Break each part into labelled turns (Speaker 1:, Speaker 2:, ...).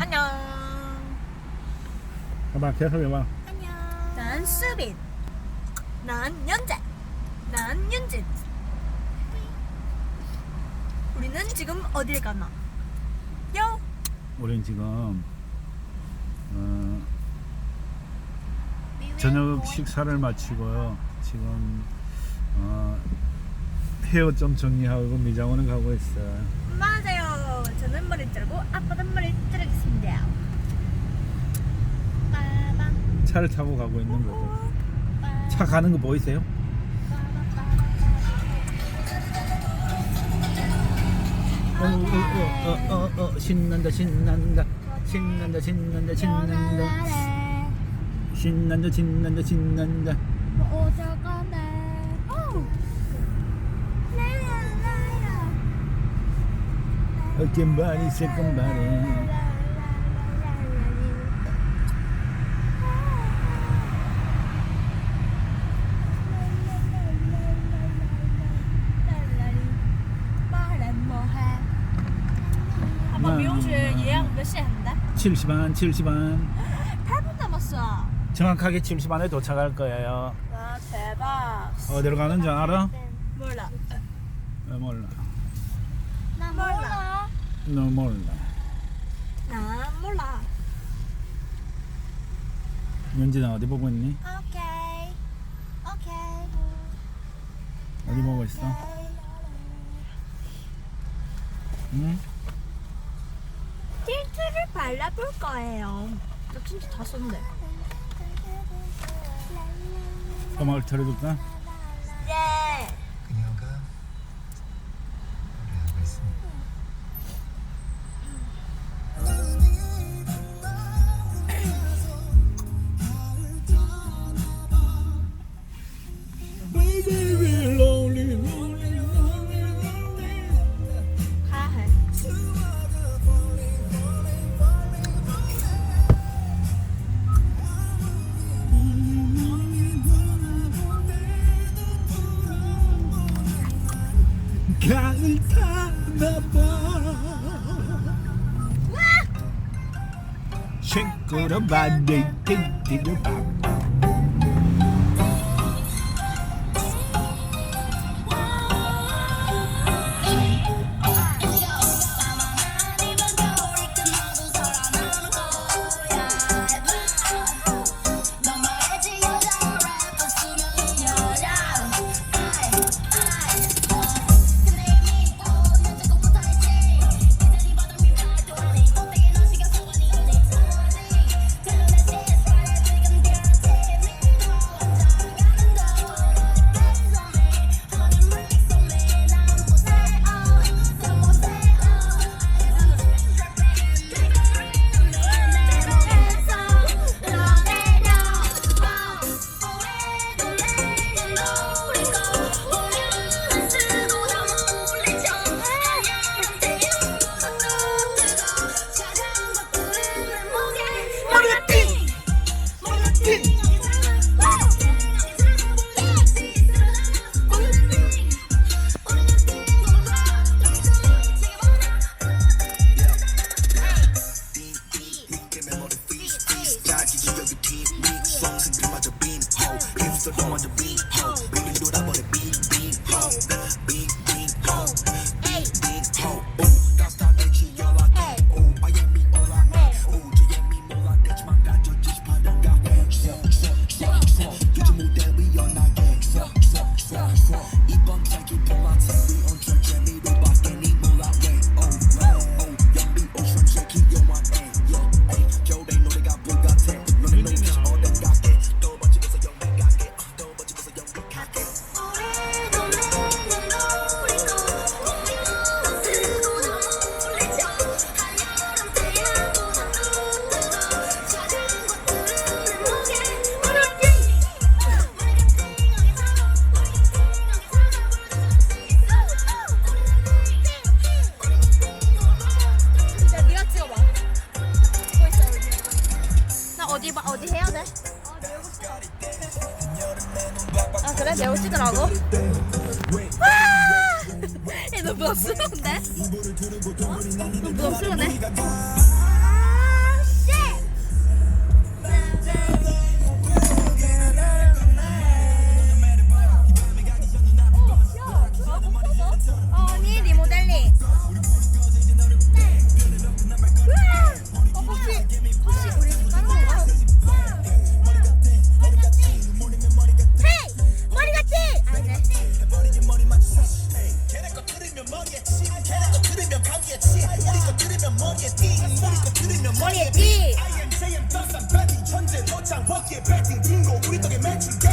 Speaker 1: 안녕.
Speaker 2: 봐봐 계속 해봐
Speaker 1: 안녕. 난 수빈. 난 연재. 난 윤진. 우리는 지금 어딜 가나? 요.
Speaker 2: 우린 지금 어, 저녁 식사를 마치고요 지금 어, 헤어 좀 정리하고 미장원을 가고 있어요
Speaker 1: 맞아요. 저는 머리 자르고 아빠는 머리 자르겠습니다. 빠밤.
Speaker 2: 차를 타고 가고 있는 거죠 차 가는 거 보이세요? 어, 어, 어, 어, 어, 어, 신난다 신난다 신난다 신난다 신난다 신난다 신난다 신난다 어깨 발이 새끈 발이
Speaker 1: 아빠 미용실 예약 몇 시에 한다?
Speaker 2: 70반 70반
Speaker 1: 8분 남았어.
Speaker 2: 정확하게 70반에 도착할 거예요
Speaker 1: 와 대박.
Speaker 2: 어디로 가는지 알아?
Speaker 1: 몰라.
Speaker 2: 어, 몰라
Speaker 1: 나 몰라.
Speaker 2: 너 몰라
Speaker 1: 나 몰라.
Speaker 2: 윤진아 어디 보고 있니?
Speaker 1: 오케이. 오케이.
Speaker 2: 어디 보고 있어? 응?
Speaker 1: 틴트를 발라볼 거예요. 나 틴트 다 썼는데.
Speaker 2: 음악을 틀어줄까?
Speaker 1: 예. Kaltada ba? Shake it about, dig, dig, dig. 스. 돼? 아 그래? 내가 찍으라고? 와! 얘너 부담스러운데? 어? 너 부담스러운데?
Speaker 3: 머리에 띠
Speaker 4: 아이엠 세엠 더쌈
Speaker 3: 베디 현재 너창 워키에 베팅 빙고 우리 떡에 매출 개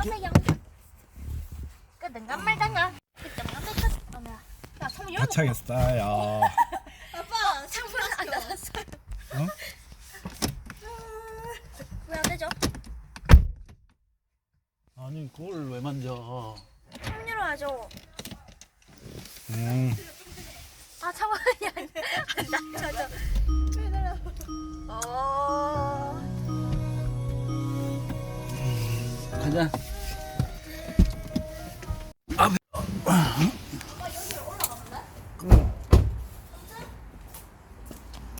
Speaker 3: 어머야 야. 아빠 창문 안 닫았어요
Speaker 4: 어?
Speaker 3: 왜안 되죠?
Speaker 2: 아니 그걸 왜 만져?
Speaker 3: 창문 열어야죠
Speaker 4: 음.
Speaker 3: 아 창문이 안 닫혀져 어...
Speaker 2: 가자.